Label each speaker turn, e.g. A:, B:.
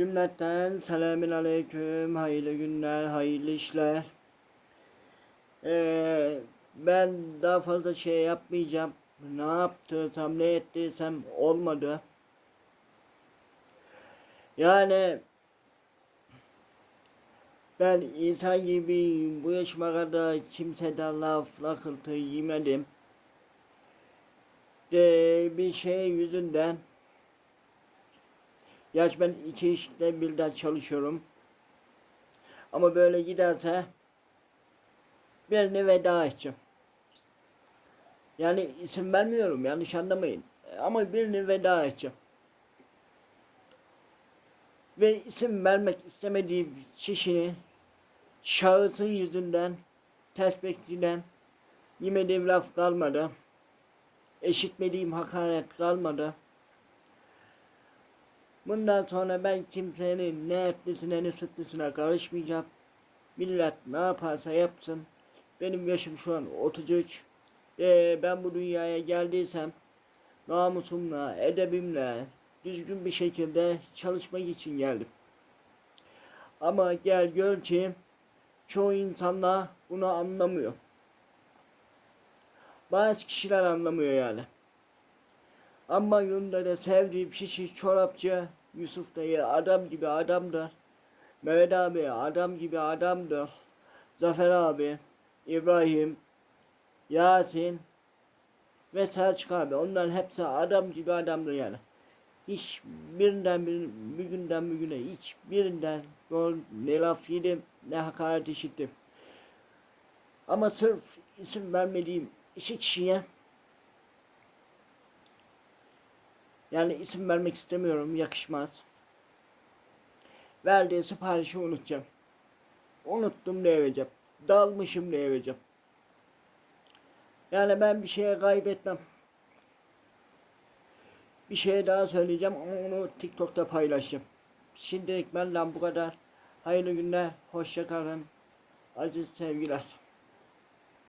A: Cümleten selamün aleyküm, hayırlı günler, hayırlı işler. Ee, ben daha fazla şey yapmayacağım. Ne yaptıysam, ne ettiysem olmadı. Yani ben insan gibi bu yaşıma kadar kimseden laf lakırtı yemedim. De bir şey yüzünden Yaş ben iki işte birden çalışıyorum. Ama böyle giderse birini veda edeceğim. Yani isim vermiyorum yanlış anlamayın. Ama birini veda edeceğim. Ve isim vermek istemediğim kişinin şahısın yüzünden ters beklenen yemediğim laf kalmadı. Eşitmediğim hakaret kalmadı. Bundan sonra ben kimsenin ne etlisine ne sütlüsüne karışmayacağım. Millet ne yaparsa yapsın. Benim yaşım şu an 33. Ee, ben bu dünyaya geldiysem namusumla, edebimle, düzgün bir şekilde çalışmak için geldim. Ama gel gör ki çoğu insanlar bunu anlamıyor. Bazı kişiler anlamıyor yani. Ama yolunda da sevdiğim kişi çorapçı Yusuf dayı adam gibi adamdır. Mehmet abi adam gibi adamdır. Zafer abi, İbrahim, Yasin ve Selçuk abi. Onların hepsi adam gibi adamdır yani. Hiç birinden bir, bir günden bir güne hiç birinden ne laf yedim ne hakaret işittim. Ama sırf isim vermediğim iki kişiye Yani isim vermek istemiyorum, yakışmaz. Verdiği siparişi unutacağım. Unuttum diyeceğim. Dalmışım diyeceğim. Yani ben bir şeye kaybetmem. Bir şey daha söyleyeceğim ama onu TikTok'ta paylaşacağım. Şimdilik benden bu kadar. Hayırlı günler, hoşça kalın. Aziz sevgiler.